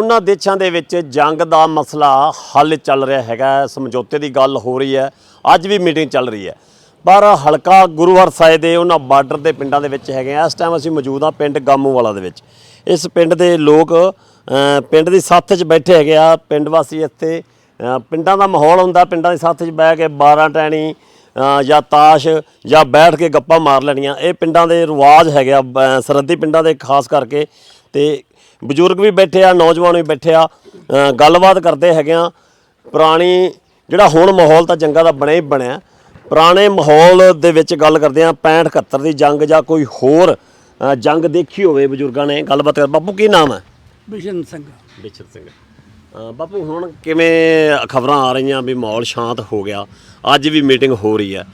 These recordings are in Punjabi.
ਉਹਨਾਂ ਦੇਸ਼ਾਂ ਦੇ ਵਿੱਚ ਜੰਗ ਦਾ ਮਸਲਾ ਹੱਲ ਚੱਲ ਰਿਹਾ ਹੈਗਾ, ਸਮਝੌਤੇ ਦੀ ਗੱਲ ਹੋ ਰਹੀ ਹੈ, ਅੱਜ ਵੀ ਮੀਟਿੰਗ ਚੱਲ ਰਹੀ ਹੈ। ਪਰ ਹਲਕਾ ਗੁਰੂਹਰ ਸਾਹਿਬ ਦੇ ਉਹਨਾਂ ਬਾਰਡਰ ਦੇ ਪਿੰਡਾਂ ਦੇ ਵਿੱਚ ਹੈਗੇ ਆ, ਇਸ ਟਾਈਮ ਅਸੀਂ ਮੌਜੂਦ ਆ ਪਿੰਡ ਗਾਮੂਵਾਲਾ ਦੇ ਵਿੱਚ। ਇਸ ਪਿੰਡ ਦੇ ਲੋਕ ਪਿੰਡ ਦੀ ਸਾਥ 'ਚ ਬੈਠੇ ਹੈਗੇ ਆ, ਪਿੰਡ ਵਾਸੀ ਇੱਥੇ ਪਿੰਡਾਂ ਦਾ ਮਾਹੌਲ ਹੁੰਦਾ, ਪਿੰਡਾਂ ਦੀ ਸਾਥ 'ਚ ਬਹਿ ਕੇ 12 ਟੈਣੀ ਜਾਂ ਤਾਸ਼, ਜਾਂ ਬੈਠ ਕੇ ਗੱਪਾਂ ਮਾਰ ਲੈਣੀਆਂ। ਇਹ ਪਿੰਡਾਂ ਦੇ ਰਿਵਾਜ ਹੈਗੇ ਆ ਬ- ਸਰਹੱਦੀ ਪਿੰਡਾਂ ਦੇ, ਖਾਸ ਕਰਕੇ। ਤੇ ਬਜ਼ੁਰਗ ਵੀ ਬੈਠੇ ਆ ਨੌਜਵਾਨ ਵੀ ਬੈਠੇ ਆ ਅ, ਗੱਲਬਾਤ ਕਰਦੇ ਹੈਗੇ ਆ। ਪੁਰਾਣੀ ਜਿਹੜਾ ਹੁਣ ਮਾਹੌਲ ਤਾਂ ਜੰਗਾਂ ਦਾ ਬਣਿਆ ਹੀ ਬਣਿਆ। ਪੁਰਾਣੇ ਮਾਹੌਲ ਦੇ ਵਿੱਚ ਗੱਲ ਕਰਦੇ ਆ 65 71 ਦੀ ਜੰਗ ਜਾਂ ਕੋਈ ਹੋਰ ਅ, ਜੰਗ ਦੇਖੀ ਹੋਵੇ ਬਜ਼ੁਰਗਾਂ ਨੇ ਗੱਲਬਾਤ ਕਰ। ਬਾਪੂ ਕੀ ਨਾਮ ਹੈ? ਬਿਸ਼ਨ ਸਿੰਘ। ਬਿਚਰ ਸਿੰਘ। ਅ, ਬਾਪੂ ਹੁਣ ਕਿਵੇਂ ਖਬਰਾਂ ਆ ਰਹੀਆਂ ਵੀ ਮਾਹੌਲ ਸ਼ਾਂਤ ਹੋ ਗਿਆ? ਅੱਜ ਵੀ ਮੀਟਿੰਗ ਹੋ ਰਹੀ ਹੈ।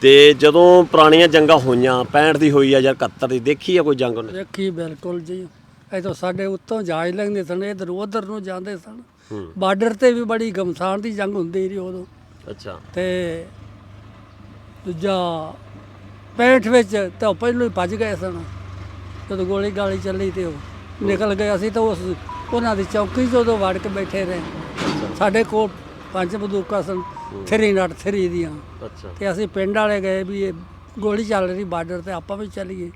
ਤੇ ਜਦੋਂ ਪੁਰਾਣੀਆਂ ਜੰਗਾਂ ਹੋਈਆਂ 65 ਦੀ ਹੋਈ ਆ ਜਾਂ 71 ਦੀ ਦੇਖੀ ਆ ਕੋਈ ਜੰਗ ਉਹਨੇ? ਦੇਖੀ ਬਿਲਕੁਲ ਜੀ। ਇਹ ਤਾਂ ਸਾਡੇ ਉੱਤੋਂ ਜਹਾਜ਼ ਲੰਘਦੇ ਸਨ ਇਧਰ ਉਧਰ ਨੂੰ ਜਾਂਦੇ ਸਨ। ਬਾਰਡਰ ਤੇ ਵੀ ਬੜੀ ਗਮਸਾਨ ਦੀ ਜੰਗ ਹੁੰਦੀ ਰਹੀ ਉਦੋਂ। ਅੱਛਾ। ਤੇ ਦੂਜਾ 65 ਵਿੱਚ ਤਾਂ ਪਹਿਲਾਂ ਹੀ ਭੱਜ ਗਏ ਸਨ। ਜਦੋਂ ਗੋਲੀ ਗਾਲੀ ਚੱਲੀ ਤੇ ਉਹ ਨਿਕਲ ਗਏ ਅਸੀਂ ਤਾਂ ਉਸ ਉਹਨਾਂ ਦੀ ਚੌਕੀ ਉਦੋਂ ਵੜ ਕੇ ਬੈਠੇ ਰਹੇ। ਸਾਡੇ ਕੋਲ ਪੰਜ ਬੰਦੂਕਾਂ ਸਨ 3 ਨਾਟ 3 ਦੀਆਂ। ਅੱਛਾ। ਤੇ ਅਸੀਂ ਪਿੰਡ ਵਾਲੇ ਗਏ ਵੀ ਇਹ ਗੋਲੀ ਚੱਲ ਰਹੀ ਬਾਰਡਰ ਤੇ ਆਪਾਂ ਵੀ ਚੱਲੀਏ।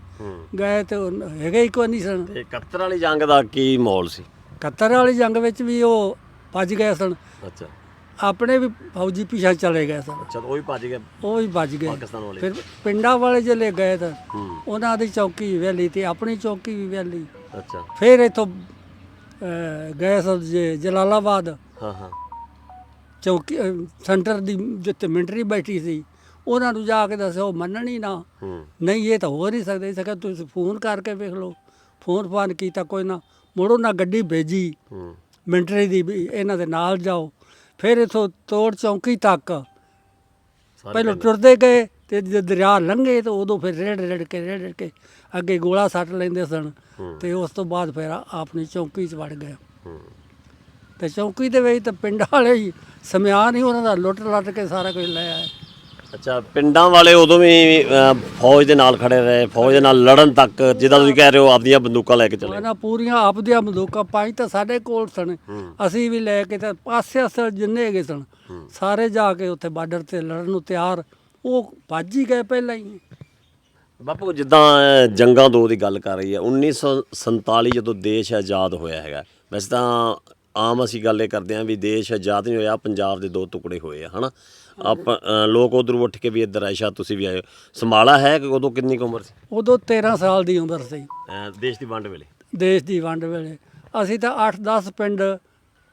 ਗਏ ਤੇ ਉਹ ਹੈਗੇ ਹੀ ਕੋਈ ਨਹੀਂ ਸਨ। ਤੇ 71 ਵਾਲੀ ਜੰਗ ਦਾ ਕੀ ਮਾਹੌਲ ਸੀ? ਕੱਤਰ ਵਾਲੀ ਜੰਗ ਵਿੱਚ ਵੀ ਉਹ ਭੱਜ ਗਏ ਸਨ। ਅੱਛਾ। ਆਪਣੇ ਵੀ ਫੌਜੀ ਪਿਛਾ ਚਲੇ ਗਏ ਸਨ। ਅੱਛਾ ਉਹ ਵੀ ਭੱਜ ਗਏ। ਉਹ ਵੀ ਭੱਜ ਗਏ। ਪਾਕਿਸਤਾਨ ਵਾਲੇ। ਫਿਰ ਪਿੰਡਾਂ ਵਾਲੇ ਜਿਹੜੇ ਗਏ ਤਾਂ ਉਹਨਾਂ ਦੀ ਚੌਕੀ ਵੇਲੀ ਤੇ ਆਪਣੀ ਚੌਕੀ ਵੀ ਵੇਲੀ ਅੱਛਾ। ਫਿਰ ਇਥੋਂ ਗਏ ਸਨ ਜਲਾਲਾਬਾਦ। ਹਾਂ ਹਾਂ। ਚੌਕੀ ਸੈਂਟਰ ਦੀ ਜਿੱਥੇ ਮਿਲਟਰੀ ਬੈਠੀ ਸੀ। ਉਹਨਾਂ ਨੂੰ ਜਾ ਕੇ ਉਹ ਮੰਨਣ ਹੀ ਨਾ। ਹੂੰ। ਨਹੀਂ ਇਹ ਤਾਂ ਹੋ ਨਹੀਂ ਸਕਦਾ। ਇਸ ਕਰਕੇ ਤੁਸੀਂ ਫੋਨ ਕਰਕੇ ਵੇਖ ਲਓ। ਫੋਨ ਫਾਨ ਕੀਤਾ ਕੋਈ ਨਾ। ਮੁੜੋ ਨਾ ਗੱਡੀ ਭੇਜੀ। ਹੂੰ। ਮਿਲਟਰੀ ਦੀ ਵੀ ਇਹਨਾਂ ਦੇ ਨਾਲ ਜਾਓ। ਫਿਰ ਇਥੋਂ ਤੋੜ ਚੌਂਕੀ ਤੱਕ। ਸਾਰੇ ਪਹਿਲਾਂ ਟੁਰਦੇ ਗਏ ਤੇ ਜਦ ਦਰਿਆ ਲੰਘੇ ਤਾਂ ਉਦੋਂ ਫਿਰ ਰੇੜ ਰੇੜ ਕੇ ਰੇੜ ਰੇੜ ਕੇ ਅੱਗੇ ਗੋਲਾ ਸੱਟ ਲੈਂਦੇ ਸਨ। ਤੇ ਉਸ ਤੋਂ ਬਾਅਦ ਫਿਰ ਆ- ਆਪਣੀ ਚੌਂਕੀ 'ਚ ਵੜ ਗਏ। ਹੂੰ। ਤੇ ਚੌਂਕੀ ਦੇ ਵਿੱਚ ਤਾਂ ਪਿੰਡ ਵਾਲੇ ਹੀ ਸਮਿਆਨ ਹੀ ਉਹਨਾਂ ਦਾ ਲੁੱਟ ਲੱਟ ਕੇ ਸਾਰਾ ਕੁਝ ਲੈ ਆਏ। ਅੱਛਾ ਪਿੰਡਾਂ ਵਾਲੇ ਉਦੋਂ ਵੀ ਫੌਜ ਦੇ ਨਾਲ ਖੜੇ ਰਹੇ ਫੌਜ ਦੇ ਨਾਲ ਲੜਨ ਤੱਕ ਜਿੱਦਾਂ ਤੁਸੀਂ ਕਹਿ ਰਹੇ ਹੋ ਆਪਦੀਆਂ ਬੰਦੂਕਾਂ ਲੈ ਕੇ ਚਲੇ ਉਹਨਾਂ ਪੂਰੀਆਂ ਆਪਦੀਆਂ ਬੰਦੂਕਾਂ ਪਾਈ ਤਾਂ ਸਾਡੇ ਕੋਲ ਸਨ। ਅਸੀਂ ਵੀ ਲੈ ਕੇ ਤਾਂ ਪਾਸੇ ਅਸਲ ਜਿੰਨੇ ਹੈਗੇ ਸਨ ਸਾਰੇ ਜਾ ਕੇ ਉੱਥੇ ਬਾਰਡਰ ਤੇ ਲੜਨ ਨੂੰ ਤਿਆਰ। ਉਹ ਭੱਜ ਹੀ ਗਏ ਪਹਿਲਾਂ ਹੀ। ਬਾਪੂ ਜਿੱਦਾਂ ਜੰਗਾਂ ਦੋ ਦੀ ਗੱਲ ਕਰ ਰਹੀ ਹੈ 1947 ਜਦੋਂ ਦੇਸ਼ ਆਜ਼ਾਦ ਹੋਇਆ ਹੈਗਾ ਵੈਸੇ ਤਾਂ ਆਮ ਅਸੀਂ ਗੱਲ ਇਹ ਕਰਦੇ ਹਾਂ ਵੀ ਦੇਸ਼ ਆਜ਼ਾਦ ਨਹੀਂ ਹੋਇਆ ਪੰਜਾਬ ਦੇ ਦੋ ਟੁਕੜੇ ਹੋਏ ਆ ਹਨਾ? ਆਪਾਂ ਲੋਕ ਉਧਰ ਉੱਠ ਕੇ ਵੀ ਇੱਧਰ ਆਏ ਤੁਸੀਂ ਵੀ ਆਏ ਹੋ। ਸੰਭਾਲਾ ਹੈ ਕਿ ਉਦੋਂ ਕਿੰਨੀ ਕੁ ਉਮਰ ਸੀ? ਉਦੋਂ 13 ਸਾਲ ਦੀ ਉਮਰ ਸੀ। ਦੇਸ਼ ਦੀ ਵੰਡ ਵੇਲੇ? ਦੇਸ਼ ਦੀ ਵੰਡ ਵੇਲੇ। ਅਸੀਂ ਤਾਂ 8-10 ਪਿੰਡ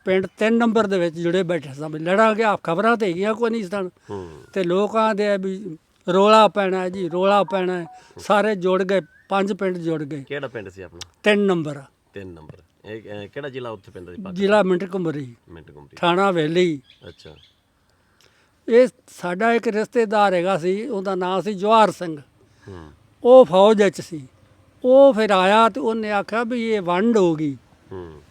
ਪਿੰਡ 3 ਨੰਬਰ ਦੇ ਵਿੱਚ ਜੁੜੇ ਬੈਠੇ ਸਾਂ। ਵੀ ਲੜਾਂਗੇ ਆ ਖਬਰਾਂ ਤੇ ਹੈਗੀਆਂ ਕੋਈ ਨਹੀਂ ਸਨ। ਹੂੰ। ਤੇ ਲੋਕਾਂ ਦੇ ਵੀ ਰੋਲਾ ਪੈਣਾ ਹੈ ਜੀ ਰੋਲਾ ਪੈਣਾ। ਹੈ। ਸਾਰੇ ਜੁੜ ਗਏ ਪੰਜ ਪਿੰਡ ਜੁੜ ਗਏ। ਕਿਹੜਾ ਪਿੰਡ ਸੀ ਆਪਣਾ? 3 ਨੰਬਰ। 3 ਨੰਬਰ। ਇਹ ਕਿਹੜਾ ਜ਼ਿਲ੍ਹਾ ਉੱਥੇ ਪੈਂਦਾ ਪਾਕਿ ਜ਼ਿਲ੍ਹਾ ਮਿੰਟ ਕੁਮਰੀ ਮਿੰਟ ਗੁੰਮਟੀ ਥਾਣਾ ਵੇਲੀ। ਅੱਛਾ। ਇਹ ਸਾਡਾ ਇੱਕ ਰਿਸ਼ਤੇਦਾਰ ਹੈਗਾ ਸੀ ਉਹਦਾ ਨਾਮ ਸੀ ਜਵਾਹਰ ਸਿੰਘ। ਹੂੰ। ਉਹ ਫੌਜ ਵਿੱਚ ਸੀ। ਉਹ ਫਿਰ ਆਇਆ ਤੇ ਉਹਨੇ ਆਖਿਆ ਵੀ ਇਹ ਵੰਡ ਹੋ ਗਈ। ਹੂੰ।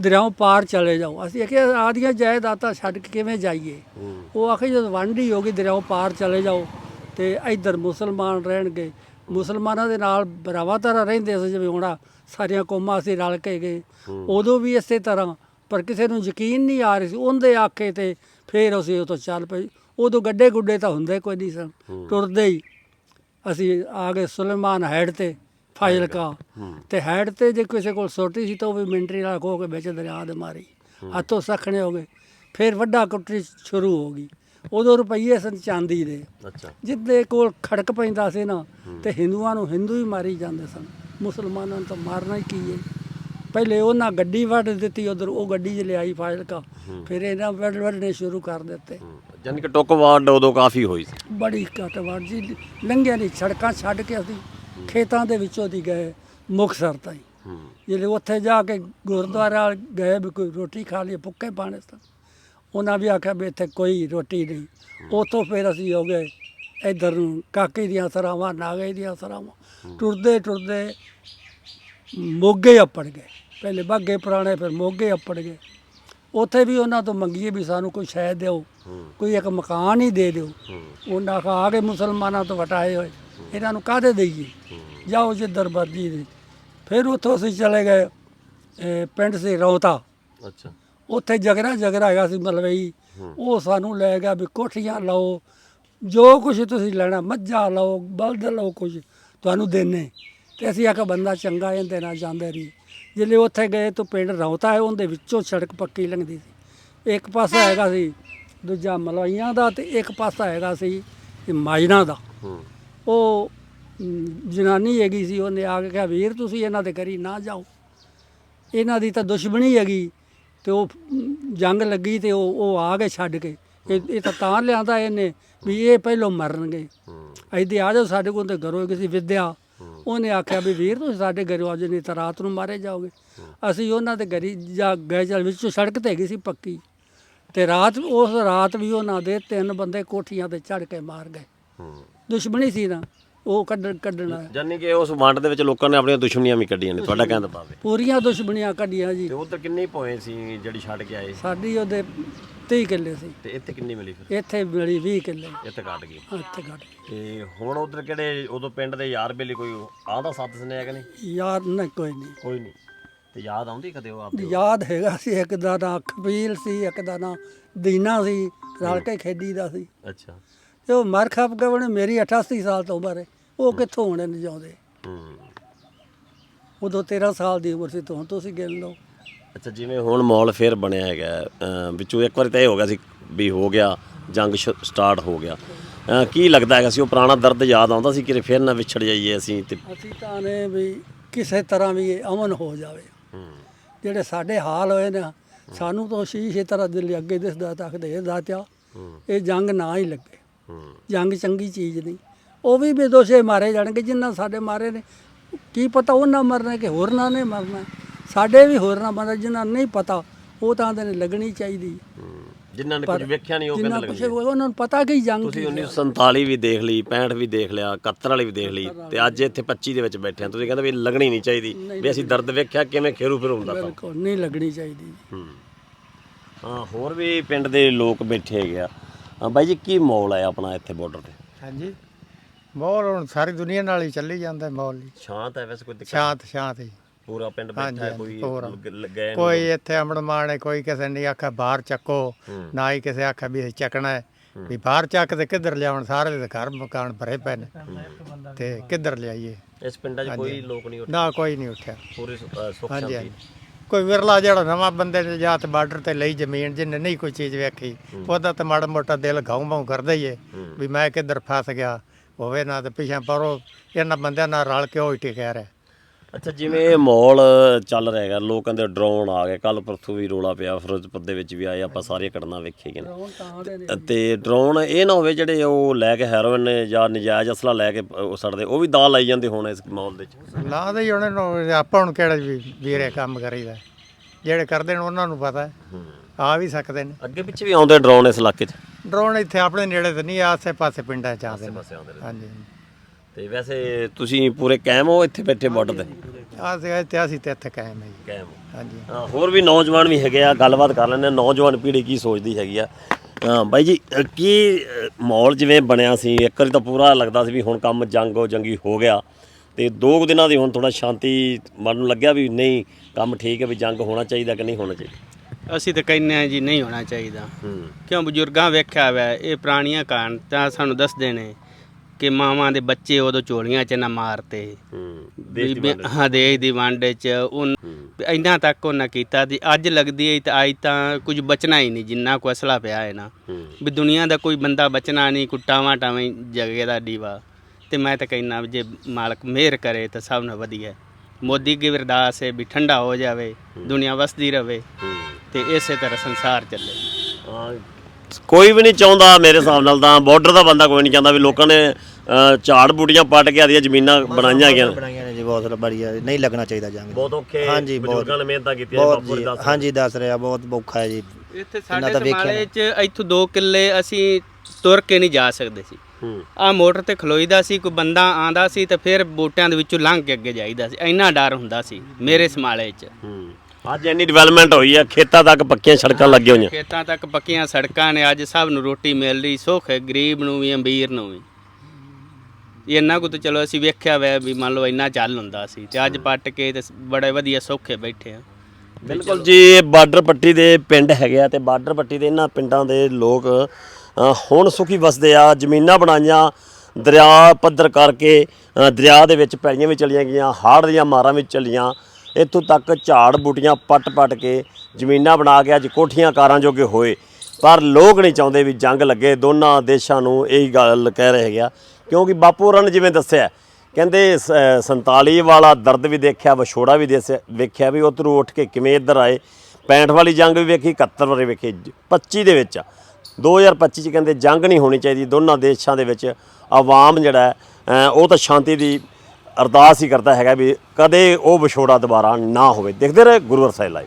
ਦਰਿਆਓਂ ਪਾਰ ਚਲੇ ਜਾਓ। ਅਸੀਂ ਆਖਿਆ ਆਦੀਆਂ ਜਾਇਦਾਦਾਂ ਛੱਡ ਕੇ ਕਿਵੇਂ ਜਾਈਏ? ਹੂੰ। ਉਹ ਆਖੇ ਜਦੋਂ ਵੰਡ ਹੀ ਹੋ ਗਈ ਦਰਿਆਓਂ ਪਾਰ ਚਲੇ ਜਾਓ ਤੇ ਇੱਧਰ ਮੁਸਲਮਾਨ ਰਹਿਣਗੇ। ਮੁਸਲਮਾਨਾਂ ਦੇ ਨਾਲ ਬਰਾਵਾ ਤਰ੍ਹਾਂ ਰਹਿੰਦੇ ਸੀ ਜਿਵੇਂ ਹੁਣ ਸਾਰੀਆਂ ਕੌਮਾਂ ਅਸੀਂ ਰਲ ਕੇ ਗਏ। ਉਦੋਂ ਵੀ ਇਸੇ ਤਰ੍ਹਾਂ ਪਰ ਕਿਸੇ ਨੂੰ ਯਕੀਨ ਨਹੀਂ ਆ ਰਹੀ ਸੀ। ਉਹਦੇ ਆਖੇ ਤੇ ਫੇਰ ਅਸੀਂ ਉਤੋਂ ਚੱਲ ਪਏ। ਉਦੋਂ ਗੱਡੇ ਗੁੱਡੇ ਤਾਂ ਹੁੰਦੇ ਕੋਈ ਨਹੀਂ ਸਨ। ਟੁਰਦੇ ਹੀ ਅਸੀਂ ਆ ਗਏ ਸੁਲੇਮਾਨ ਹੈਡ ਤੇ ਫਾਜ਼ਿਲਕਾ ਤੇ। ਹੈਡ ਤੇ ਜੇ ਕਿਸੇ ਕੋਲ ਸੋਟੀ ਸੀ ਤਾਂ ਉਹ ਵੀ ਮਿੰਟਰੀ ਨਾਲ ਖੋ ਕੇ ਵਿੱਚ ਦਰਿਆ ਦੇ ਮਾਰੀ। ਹੱਥੋਂ ਸਖਣੇ ਹੋ ਗਏ। ਫਿਰ ਵੱਡਾ ਕੁੱਟਰੀ ਸ਼ੁਰੂ ਹੋ ਗਈ। ਉਦੋਂ ਰੁਪਈਏ ਸਨ ਚਾਂਦੀ ਦੇ। ਅੱਛਾ। ਜਿੱਦੇ ਕੋਲ ਖੜਕ ਪੈਂਦਾ ਸੀ ਨਾ ਤੇ ਹਿੰਦੂਆਂ ਨੂੰ ਹਿੰਦੂ ਹੀ ਮਾਰੀ ਜਾਂਦੇ ਸਨ। ਮੁਸਲਮਾਨਾਂ ਨੂੰ ਤਾਂ ਮਾਰਨਾ ਹੀ ਕੀ ਹੈ ਪਹਿਲੇ ਉਹਨਾਂ ਗੱਡੀ ਵੱਢ ਦਿੱਤੀ ਉਧਰ ਉਹ ਗੱਡੀ 'ਚ ਲਿਆਈ ਫਾਜ਼ਿਲਕਾ। ਫਿਰ ਇਹਨਾਂ ਵੱਢ ਵੱਢਣੇ ਸ਼ੁਰੂ ਕਰ ਦਿੱਤੇ। ਜਾਨੀ ਕਿ ਟੋਕਵਾਡ ਉਦੋਂ ਕਾਫੀ ਹੋਈ ਸੀ। ਬੜੀ ਘਟਵਾੜ ਜੀ ਲੰਘਿਆ ਨਹੀਂ ਸੜਕਾਂ ਛੱਡ ਕੇ ਅਸੀਂ ਖੇਤਾਂ ਦੇ ਵਿੱਚੋਂ ਦੀ ਗਏ ਮੁਕਤਸਰ ਤਾਈਂ। ਜਿਹੜੇ ਉੱਥੇ ਜਾ ਕੇ ਗੁਰਦੁਆਰਾ ਗਏ ਵੀ ਕੋਈ ਰੋਟੀ ਖਾ ਲਈ ਭੁੱਖੇ ਪਾਣੇ ਸਨ। ਉਹਨਾਂ ਵੀ ਆਖਿਆ ਵੀ ਇੱਥੇ ਕੋਈ ਰੋਟੀ ਨਹੀਂ। ਉੱਥੋਂ ਫਿਰ ਅਸੀਂ ਹੋ ਗਏ ਇੱਧਰ ਨੂੰ ਕਾਕੇ ਦੀਆਂ ਸਰਾਵਾਂ ਨਾਗੇ ਦੀਆਂ ਸਰਾਵਾਂ। ਟੁਰਦੇ ਟੁਰਦੇ ਮੋਗੇ ਅੱਪੜ ਗਏ। ਪਹਿਲੇ ਬਾਗੇ ਪੁਰਾਣੇ ਫਿਰ ਮੋਗੇ ਅੱਪੜ ਗਏ। ਉੱਥੇ ਵੀ ਉਹਨਾਂ ਤੋਂ ਮੰਗੀਏ ਵੀ ਸਾਨੂੰ ਕੋਈ ਸ਼ੈ ਦਿਓ ਕੋਈ ਇੱਕ ਮਕਾਨ ਹੀ ਦੇ ਦਿਓ। ਉਹਨਾਂ ਆਖਿਆ ਆ ਕੇ ਮੁਸਲਮਾਨਾਂ ਤੋਂ ਵਟਾਏ ਹੋਏ। ਇਹਨਾਂ ਨੂੰ ਕਾਹਦੇ ਦਈਏ? ਜਾਓ ਜਿੱਧਰ ਮਰਜ਼ੀ ਦੇ। ਫਿਰ ਉੱਥੋਂ ਅਸੀਂ ਚਲੇ ਗਏ ਪਿੰਡ ਸੀ ਰੌਤਾ। ਅੱਛਾ। ਉੱਥੇ ਜਗਰਾ ਜਗਰਾ ਹੈਗਾ ਸੀ ਮਲਵਈ ਉਹ ਸਾਨੂੰ ਲੈ ਗਿਆ ਵੀ ਕੋਠੀਆਂ ਲਓ ਜੋ ਕੁਝ ਤੁਸੀਂ ਲੈਣਾ ਮੱਝਾਂ ਲਓ ਬਲਦ ਲਓ ਕੁਝ ਤੁਹਾਨੂੰ ਦੇਣੇ ਤੇ ਅਸੀਂ ਆਖਿਆ ਬੰਦਾ ਚੰਗਾ ਇਹਦੇ ਨਾਲ ਜਾਂਦੇ ਰਹੀ ਜਿਲੇ ਉੱਥੇ ਗਏ ਤਾਂ ਪਿੰਡ ਰੌਤਾ ਹੈ ਉਹਦੇ ਵਿੱਚੋਂ ਸੜਕ ਪੱਕੀ ਲੰਘਦੀ ਸੀ। ਇੱਕ ਪਾਸਾ ਹੈਗਾ ਸੀ ਦੂਜਾ ਮਲਵਈਆਂ ਦਾ ਤੇ ਇੱਕ ਪਾਸਾ ਹੈਗਾ ਸੀ ਮਾਜਨਾ ਦਾ। ਉਹ ਜਨਾਨੀ ਹੈਗੀ ਸੀ ਉਹਨੇ ਆ ਕੇ ਕਿਹਾ ਵੀਰ ਤੁਸੀਂ ਇਹਨਾਂ ਦੇ ਕਰੀ ਨਾ ਜਾਓ। ਇਹਨਾਂ ਦੀ ਤਾਂ ਦੁਸ਼ਮਣੀ ਹੈਗੀ। ਤੇ ਉਹ ਜੰਗ ਲੱਗੀ ਤੇ ਉਹ ਉਹ ਆ ਗਏ ਛੱਡ ਕੇ। ਇਹ ਇਹ ਤਾਂ ਤਾਂ ਲਿਆਂਦਾ ਇਹਨੇ ਵੀ ਇਹ ਪਹਿਲੋਂ ਮਰਨਗੇ। ਐਦੇ ਆ ਜਾਓ ਸਾਡੇ ਕੋਲ ਤੇ ਘਰੋਂ ਕਿਸੇ ਵਿਦਿਆ। ਉਹਨੇ ਆਖਿਆ ਵੀ ਵੀਰ ਤੁਸੀਂ ਸਾਡੇ ਘਰੋਂ ਅੱਜ ਨਹੀਂ ਤਾਂ ਰਾਤ ਨੂੰ ਮਾਰੇ ਜਾਓਗੇ। ਅਸੀਂ ਉਹਨਾਂ ਦੇ ਘਰੀ ਜਾ ਗਏ ਚਲ ਵਿੱਚੋਂ ਸੜਕ ਤੇ ਹੈਗੀ ਸੀ ਪੱਕੀ। ਤੇ ਰਾਤ ਉਸ ਰਾਤ ਵੀ ਉਹਨਾਂ ਦੇ ਤਿੰਨ ਬੰਦੇ ਕੋਠੀਆਂ ਤੇ ਚੜ ਕੇ ਮਾਰ ਗਏ। ਦੁਸ਼ਮਣੀ ਸੀ ਨਾ। ਉਹ ਕੱਢ ਕੱਢਣਾ। ਜਾਨੀ ਕਿ ਉਸ ਵੰਡ ਦੇ ਵਿੱਚ ਲੋਕਾਂ ਨੇ ਆਪਣੀਆਂ ਦੁਸ਼ਮਣੀਆਂ ਵੀ ਕੱਢੀਆਂ ਨੇ ਤੁਹਾਡਾ ਕਹਿਣ ਦਾ ਭਾਵ ਹੈ ਪੂਰੀਆਂ ਦੁਸ਼ਮਣੀਆਂ ਕੱਢੀਆਂ ਜੀ। ਤੇ ਉਧਰ ਕਿੰਨੀ ਪੋਏ ਸੀ ਜਿਹੜੀ ਛੱਡ ਕੇ ਆਏ ਸਾਡੀ ਉਹਦੇ 30 ਕਿੱਲੇ ਸੀ। ਤੇ ਇੱਥੇ ਕਿੰਨੀ ਮਿਲੀ ਫਿਰ? ਇੱਥੇ ਮਿਲੀ 20 ਕਿੱਲੇ। ਇੱਥੇ ਕੱਟ ਗਈ। ਇੱਥੇ ਕੱਢ ਤੇ ਹੁਣ ਉਧਰ ਕਿਹੜੇ ਉਦੋਂ ਪਿੰਡ ਦੇ ਯਾਰ ਬੇਲੀ ਕੋਈ ਆਹਦਾ ਸੱਤ ਸਨੇ ਕਿ ਨਹੀਂ? ਯਾਦ ਨਹੀਂ ਕੋਈ ਨਹੀਂ। ਕੋਈ ਨਹੀਂ। ਤੇ ਯਾਦ ਆਉਂਦੀ ਕਦੇ ਉਹ ਆਪਦੇ? ਯਾਦ ਹੈਗਾ ਸੀ ਇੱਕ ਦਾ ਨਾਂ ਕਬੀਲ ਸੀ ਇੱਕ ਦਾ ਨਾਂ ਦੀਨਾ ਸੀ ਰਲ ਕੇ ਖੇਡੀ ਦਾ ਸੀ। ਅੱਛਾ। ਤੇ ਉਹ ਮਰ ਖਪ ਉਹਨੇ ਮੇਰੀ 88 ਸਾਲ ਤੋਂ ਉਮਰ ਹੈ। ਉਹ ਕਿੱਥੋਂ ਹੋਣੇ ਨੇ ਜਾਉਂਦੇ ਹੂੰ। ਉਦੋਂ 13 ਸਾਲ ਦੀ ਉਮਰ ਸੀ ਤੋਂ ਤੁਸੀਂ ਗਿਣ ਲਓ। ਅੱਛਾ ਜਿਵੇਂ ਹੁਣ ਮਾਹੌਲ ਫੇਰ ਬਣਿਆ ਹੈਗਾ ਅਮ ਵਿੱਚੋਂ ਇੱਕ ਵਾਰੀ ਤਾਂ ਇਹ ਹੋ ਗਿਆ ਸੀ ਵੀ ਹੋ ਗਿਆ ਜੰਗ ਸਟਾਰਟ ਹੋ ਗਿਆ। ਅਮ ਕੀ ਲੱਗਦਾ ਹੈਗਾ ਸੀ ਉਹ ਪੁਰਾਣਾ ਦਰਦ ਯਾਦ ਆਉਂਦਾ ਸੀ ਕਿ ਫੇਰ ਨਾ ਵਿਛੜ ਜਾਈਏ ਅਸੀਂ ਤੇ ਅਸੀਂ ਤਾਂ ਨੇ ਵੀ ਕਿਸੇ ਤਰ੍ਹਾਂ ਵੀ ਇਹ ਅਮਨ ਹੋ ਜਾਵੇ। ਹੂੰ। ਜਿਹੜੇ ਸਾਡੇ ਹਾਲ ਹੋਏ ਨੇ ਸਾਨੂੰ ਤਾਂ ਸ਼ੀਸ਼ੇ ਤਰ੍ਹਾਂ ਦਿਲ ਅੱਗੇ ਦਿਸਦਾ ਤੱਕਦੇ ਇਹ ਦਾਤਿਆ ਹੂੰ। ਇਹ ਜੰਗ ਨਾ ਹੀ ਲੱਗੇ। ਹੂੰ। ਜੰਗ ਚੰਗੀ ਚੀਜ਼ ਨਹੀਂ। ਉਹ ਵੀ ਬੇਦੋਸ਼ੇ ਮਾਰੇ ਜਾਣਗੇ ਜਿੰਨਾ ਸਾਡੇ ਮਾਰੇ ਨੇ। ਕੀ ਪਤਾ ਉਹਨਾਂ ਮਰਨਾ ਕਿ ਹੋਰਨਾਂ ਨੇ ਮਰਨਾ। ਸਾਡੇ ਵੀ ਹੋਰਨਾਂ ਮਰਨਾ ਜਿਨ੍ਹਾਂ ਨੂੰ ਨਹੀਂ ਪਤਾ ਉਹ ਤਾਂ ਨੇ ਲੱਗਣੀ ਚਾਹੀਦੀ। ਜਿਨ੍ਹਾਂ ਨੇ ਕੁਝ ਵੇਖਿਆ ਨਹੀਂ ਉਹ ਕਹਿੰਦੇ ਲੱਗਣੀ ਉਹਨਾਂ ਨੂੰ ਪਤਾ ਕਿ ਜੰਗ ਤੁਸੀਂ 1947 ਵੀ ਦੇਖ ਲਈ 65 ਵੀ ਦੇਖ ਲਿਆ 71 ਵਾਲੀ ਵੀ ਦੇਖ ਲਈ ਤੇ ਅੱਜ ਇੱਥੇ 25 ਦੇ ਵਿੱਚ ਬੈਠੇ ਆ। ਤੁਸੀਂ ਕਹਿੰਦੇ ਵੀ ਲੱਗਣੀ ਨਹੀਂ ਚਾਹੀਦੀ ਵੀ ਅਸੀਂ ਦਰਦ ਵੇਖਿਆ ਕਿਵੇਂ ਖੇਰੂ ਫਿਰ ਹੁੰਦਾ ਤਾਂ। ਬਿਲਕੁਲ ਨਹੀਂ ਲੱਗਣੀ ਚਾਹੀਦੀ ਹੂੰ। ਹਾਂ ਹੋਰ ਵੀ ਪਿੰਡ ਦੇ ਲੋਕ ਬੈਠੇ ਹੈਗੇ ਆ। ਹਾਂ ਬਾਈ ਜੀ ਕੀ ਮੌਲ ਹੈ ਆਪਣਾ ਇੱਥੇ ਬਾਰਡਰ ਤੇ? ਹਾਂਜੀ। ਮੌਲ ਹੁਣ ਸਾਰੀ ਦੁਨੀਆ ਨਾਲ ਹੀ ਚੱਲੀ ਜਾਂਦਾ ਮੌਲ ਹੀ ਸ਼ਾਂਤ ਹੈ ਵੈਸੇ ਕੋਈ ਦਿੱਕਤ ਸ਼ਾਂਤ ਸ਼ਾਂਤ ਹੀ ਪੂਰਾ ਪਿੰਡ ਬੈਠਾ ਹੈ ਹਾਂਜੀ, ਕੋਈ ਪੂਰਾ। ਲੱਗ- ਲੱਗਿਆ ਨਹੀਂ। ਕੋਈ ਇੱਥੇ ਅਮਣ ਮਾਣੇ ਕੋਈ ਕਿਸੇ ਨੇ ਆਖਿਆ ਬਾਹਰ ਚੱਕੋ ਨਾ ਹੀ ਕਿਸੇ ਆਖਿਆ ਵੀ ਅਸੀਂ ਚੱਕਣਾ ਹੈ। ਵੀ ਬਾਹਰ ਚੱਕ ਤੇ ਕਿੱਧਰ ਲਿਆਉਣ ਸਾਰੇ ਦੇ ਘਰ ਮਕਾਨ ਭਰੇ ਪਏ ਨੇ। ਤੇ ਕਿੱਧਰ ਲਿਆਈਏ? ਇਸ ਪਿੰਡਾਂ 'ਚ ਕੋਈ ਲੋਕ ਨਹੀਂ ਉੱਠੇ? ਨਾ ਕੋਈ ਨਹੀਂ ਉੱਠਿਆ। ਪੂਰੀ ਸੁ- ਅ, ਸੁੱਖ ਹਾਂਜੀ ਸ਼ਾਂਤੀ। ਹਾਂਜੀ ਕੋਈ ਵਿਰਲਾ ਜਿਹੜਾ ਨਵਾਂ ਬੰਦੇ ਨੇ ਜਾਂ ਤੇ ਬਾਰਡਰ ਤੇ ਲਈ ਜ਼ਮੀਨ ਜਿਹਨੇ ਨਹੀਂ ਕੋਈ ਚੀਜ਼ ਵੇਖੀ ਉਹਦਾ ਤਾਂ ਮਾੜਾ ਮੋਟਾ ਦਿਲ ਗਾਉਂ ਬਾਉਂ ਕਰਦਾ ਹੀ ਏ। ਵੀ ਮੈਂ ਕਿੱਧਰ ਫਸ ਗਿਆ? ਹੋਵੇ ਨਾ ਤੇ ਪਿਛਾਂ ਪਰੋ ਇਹਨਾਂ ਬੰਦਿਆਂ ਨਾਲ ਰਲ ਕੇ ਉਹ ਹੀ ਟਿਕਿਆ ਰਿਹਾ। ਅੱਛਾ ਜਿਵੇਂ ਇਹ ਮਾਹੌਲ ਚੱਲ ਰਿਹਾ ਹੈਗਾ ਲੋਕਾਂ ਦੇ ਡਰੋਨ ਆ ਗਏ। ਕੱਲ ਪਰਸੋਂ ਵੀ ਰੋਲਾ ਪਿਆ ਫਿਰੋਜ਼ਪੁਰ ਦੇ ਵਿੱਚ ਵੀ ਆਏ ਆਪਾਂ ਸਾਰੀਆਂ ਘਟਨਾ ਵੇਖੀਆਂ ਨੇ। ਤਾਂ ਡਰੋਨ ਇਹ ਨਾ ਹੋਵੇ ਜਿਹੜੇ ਉਹ ਲੈ ਕੇ ਹੈਰੋਇਨ ਜਾਂ ਨਜਾਇਜ਼ ਅਸਲਾ ਲੈ ਕੇ ਉਹ ਸੜਦੇ ਉਹ ਵੀ ਦਾਅ ਲਾਈ ਜਾਂਦੇ ਹੋਣ ਇਸ ਮਾਹੌਲ ਦੇ ਵਿੱਚ। ਲਾ ਦੇ ਉਹਨਾਂ ਨੂੰ ਆਪਾਂ ਨੂੰ ਕਿਹੜਾ ਵੀਰੇ ਕੰਮ ਕਰੀਦਾ। ਜਿਹੜੇ ਕਰਦੇ ਨੇ ਉਹਨਾਂ ਨੂੰ ਪਤਾ ਆ ਵੀ ਸਕਦੇ ਨੇ। ਅੱਗੇ ਪਿੱਛੇ ਵੀ ਆਉਂਦੇ ਡਰੋਨ ਇਸ ਇਲਾਕੇ 'ਚ? ਡਰੋਨ ਇੱਥੇ ਆਪਣੇ ਨੇੜੇ ਤੇ ਨਹੀਂ ਆਸੇ ਪਾਸੇ ਪਿੰਡਾਂ ਚ ਆਉਂਦੇ ਨੇ। ਪਾਸੇ ਆਉਂਦੇ ਨੇ। ਹਾਂਜੀ। ਤੇ ਵੈਸੇ ਤੁਸੀਂ ਪੂਰੇ ਕਾਇਮ ਹੋ ਇੱਥੇ ਬੈਠੇ ਬਾਰਡਰ ਤੇ? ਆਸੇ ਇੱਥੇ ਅਸੀਂ ਤੇ ਇੱਥੇ ਕਾਇਮ ਹੈ ਜੀ। ਕਾਇਮ ਹਾਂਜੀ। ਹਾਂ ਹੋਰ ਵੀ ਨੌਜਵਾਨ ਵੀ ਹੈਗੇ ਆ ਗੱਲਬਾਤ ਕਰ ਲੈਂਦੇ ਹਾਂ। ਨੌਜਵਾਨ ਪੀੜ੍ਹੀ ਕੀ ਸੋਚਦੀ ਹੈਗੀ ਆ? ਹਾਂ ਬਾਈ ਜੀ ਅ, ਕੀ ਅ, ਮਾਹੌਲ ਜਿਵੇਂ ਬਣਿਆ ਸੀ? ਇੱਕ ਵਾਰੀ ਤਾਂ ਪੂਰਾ ਲੱਗਦਾ ਸੀ ਵੀ ਹੁਣ ਕੰਮ ਜੰਗੋ ਜੰਗੀ ਹੋ ਗਿਆ। ਤੇ ਦੋ ਕੁ ਦਿਨਾਂ ਦੀ ਹੁਣ ਥੋੜਾ ਸ਼ਾਂਤੀ ਮਨ ਨੂੰ ਲੱਗਿਆ ਵੀ ਨਹੀਂ ਕੰਮ ਠੀਕ ਹੈ ਵੀ ਜੰਗ ਹੋਣਾ ਚਾਹੀਦਾ ਕਿ ਨਹੀਂ ਹੋਣਾ ਚਾਹੀਦਾ? ਅਸੀਂ ਤਾਂ ਕਹਿੰਦੇ ਹਾਂ ਜੀ ਨਹੀਂ ਹੋਣਾ ਚਾਹੀਦਾ। ਹੂੰ। ਕਿਉਂ ਬਜ਼ੁਰਗਾਂ ਵੇਖਿਆ ਵੈ ਇਹ ਪੁਰਾਣੀਆਂ ਕਹਾਣੀਆਂ ਸਾਨੂੰ ਦੱਸਦੇ ਨੇ ਕਿ ਮਾਵਾਂ ਦੇ ਬੱਚੇ ਉਦੋਂ ਝੋਲੀਆਂ 'ਚ ਨਾ ਮਾਰਤੇ ਹੂੰ ਵੀ ਵੀ- ਹਾਂ ਦੇਸ਼ ਦੀ ਵੰਡ 'ਚ ਉਹ ਇੰਨਾ ਤੱਕ ਉਹਨਾਂ ਕੀਤਾ ਤੇ ਅੱਜ ਲੱਗਦੀ ਹੈ ਤਾਂ ਅੱਜ ਤਾਂ ਕੁਝ ਬਚਣਾ ਹੀ ਨਹੀਂ ਜਿੰਨਾ ਕੋ ਅਸਲਾ ਪਿਆ ਹੈ ਨਾ। ਹੂੰ। ਵੀ ਦੁਨੀਆ ਦਾ ਕੋਈ ਬੰਦਾ ਬਚਣਾ ਨਹੀਂ ਕੁੱਟਾਵਾਂ ਟਾਵੇਂ ਜਗੇ ਦਾ ਦੀਵਾ। ਤੇ ਮੈਂ ਤਾਂ ਕਹਿੰਦਾ ਵੀ ਜੇ ਮਾਲਕ ਮਿਹਰ ਕਰੇ ਤਾਂ ਸਭ ਨੂੰ ਵਧੀਆ। ਹੈ। ਮੋਦੀ ਕੀ ਅਰਦਾਸ ਹੈ ਵੀ ਠੰਡਾ ਹੋ ਜਾਵੇ ਦੁਨੀਆ ਵਸਦੀ ਰਵੇ ਹੂੰ। ਤੇ ਇਸੇ ਤਰ੍ਹਾਂ ਸੰਸਾਰ ਚੱਲੇ। ਕੋਈ ਵੀ ਨਹੀਂ ਚਾਹੁੰਦਾ ਮੇਰੇ ਹਿਸਾਬ ਨਾਲ ਤਾਂ ਬਾਰਡਰ ਦਾ ਬੰਦਾ ਕੋਈ ਨਹੀਂ ਚਾਹੁੰਦਾ ਵੀ ਲੋਕਾਂ ਨੇ ਝਾੜ ਬੂਟੀਆਂ ਪੱਟ ਕੇ ਆਦੀਆਂ ਜ਼ਮੀਨਾਂ ਬਣਾਈਆਂ ਗਈਆਂ ਬਣਾਈਆਂ ਨੇ ਜੀ ਬਹੁਤ ਬੜੀਆ ਨਹੀਂ ਲੱਗਣਾ ਚਾਹੀਦਾ ਜੰਗ ਬਹੁਤ ਔਖੇ ਹਾਂਜੀ, ਬਹੁਤ। ਬਜ਼ੁਰਗਾਂ ਨੇ ਮਿਹਨਤਾਂ ਕੀਤੀਆਂ ਬਹੁਤ ਬਾਪੂ ਜੀ ਦੱਸ ਹਾਂਜੀ ਦੱਸ ਰਿਹਾ ਬਹੁਤ ਔਖਾ ਹੈ ਜੀ। ਇੱਥੇ ਸਾਡੇ ਵੇਖਿਆ ਸਮਾਲੇ 'ਚ ਇੱਥੋਂ 2 ਕਿੱਲੇ ਅਸੀਂ ਤੁਰ ਕੇ ਨਹੀਂ ਜਾ ਸਕਦੇ ਸੀ। ਆ ਮੋਟਰ ਤੇ ਖਲੋਈਦਾ ਸੀ ਕੋਈ ਬੰਦਾ ਆਂਦਾ ਸੀ ਤੇ ਫਿਰ ਬੂਟਿਆਂ ਦੇ ਵਿੱਚੋਂ ਲੰਘ ਕੇ ਅੱਗੇ ਜਾਈਦਾ ਸੀ। ਇੰਨਾ ਡਰ ਹੁੰਦਾ ਸੀ ਮੇਰੇ ਸਮਾਲੇ 'ਚ। ਅੱਜ ਇੰਨੀ ਡਿਵੈਲਪਮੈਂਟ ਹੋਈ ਹੈ ਖੇਤਾਂ ਤੱਕ ਪੱਕੀਆਂ ਸੜਕਾਂ ਲੱਗੀਆਂ ਹੋਈਆਂ। ਖੇਤਾਂ ਤੱਕ ਪੱਕੀਆਂ ਸੜਕਾਂ ਨੇ ਅੱਜ ਸਭ ਨੂੰ ਰੋਟੀ ਮਿਲ ਰਹੀ ਸੁੱਖ ਹੈ ਗਰੀਬ ਨੂੰ ਵੀ ਅਮੀਰ ਨੂੰ ਵੀ। ਇੰਨਾ ਕੁ ਤਾਂ ਚਲੋ ਅਸੀਂ ਵੇਖਿਆ ਵੈ ਵੀ ਮੰਨ ਲਓ ਇੰਨਾ ਚੱਲ ਹੁੰਦਾ ਸੀ ਤੇ ਅੱਜ ਪੱਟ ਕੇ ਤੇ ਬੜੇ ਵਧੀਆ ਸੌਖੇ ਬੈਠੇ ਆ। ਬਿਲਕੁਲ ਜੀ ਇਹ ਬਾਰਡਰ ਪੱਟੀ ਦੇ ਪਿੰਡ ਹੈਗੇ ਆ ਤੇ ਬਾਰਡਰ ਪੱਟੀ ਦੇ ਇਹਨਾਂ ਪਿੰਡਾਂ ਦੇ ਲੋਕ ਹੁਣ ਸੁਖੀ ਵਸਦੇ ਆ, ਜ਼ਮੀਨਾਂ ਬਣਾਈਆਂ, ਦਰਿਆ ਪੱਧਰ ਕਰਕੇ ਦਰਿਆ ਦੇ ਵਿੱਚ ਪੈਲੀਆਂ ਵੀ ਚਲੀਆਂ ਗਈਆਂ, ਹਾੜ ਦੀਆਂ ਮਾਰਾਂ ਵੀ ਚਲੀਆਂ। ਇੱਥੋਂ ਤੱਕ ਝਾੜ ਬੂਟੀਆਂ ਪੱਟ-ਪੱਟ ਕੇ ਜ਼ਮੀਨਾਂ ਬਣਾ ਕੇ ਅੱਜ ਕੋਠੀਆਂ ਕਾਰਾਂ ਜੋਗੇ ਹੋਏ। ਪਰ ਲੋਕ ਨਹੀਂ ਚਾਹੁੰਦੇ ਵੀ ਜੰਗ ਲੱਗੇ, ਦੋਨਾਂ ਦੇਸ਼ਾਂ ਨੂੰ ਇਹੀ ਗੱਲ ਕਹਿ ਰਹੇ ਹੈਗਾ ਕਿਉਂਕਿ ਬਾਪੂ ਹੋਰਾਂ ਨੇ ਜਿਵੇਂ ਦੱਸਿਆ, ਕਹਿੰਦੇ ਸ- 47 ਵਾਲਾ ਦਰਦ ਵੀ ਦੇਖਿਆ, ਵਿਛੋੜਾ ਵੀ ਦੇਸਿਆ- ਵੇਖਿਆ ਵੀ ਉਧਰੋਂ ਉੱਠ ਕੇ ਕਿਵੇਂ ਇੱਧਰ ਆਏ। 65 ਵਾਲੀ ਜੰਗ ਵੀ ਵੇਖੀ 71 ਵਾਲੀ ਵੇਖੀ 25 ਦੇ ਵਿੱਚ। 2025 ਚ ਕਹਿੰਦੇ ਜੰਗ ਨਹੀਂ ਹੋਣੀ ਚਾਹੀਦੀ, ਦੋਨਾਂ ਦੇਸ਼ਾਂ ਦੇ ਵਿੱਚ ਆਵਾਮ ਜਿਹੜਾ ਉਹ ਤਾਂ ਸ਼ਾਂਤੀ ਦੀ ਅਰਦਾਸ ਹੀ ਕਰਦਾ ਹੈਗਾ ਵੀ ਕਦੇ ਉਹ ਵਿਛੋੜਾ ਦੁਬਾਰਾ ਨਾ ਹੋਵੇ। ਦੇਖਦੇ ਰਹੇ ਗੁਰੂ ਅਰਸਾਈ ਲਾਈਵ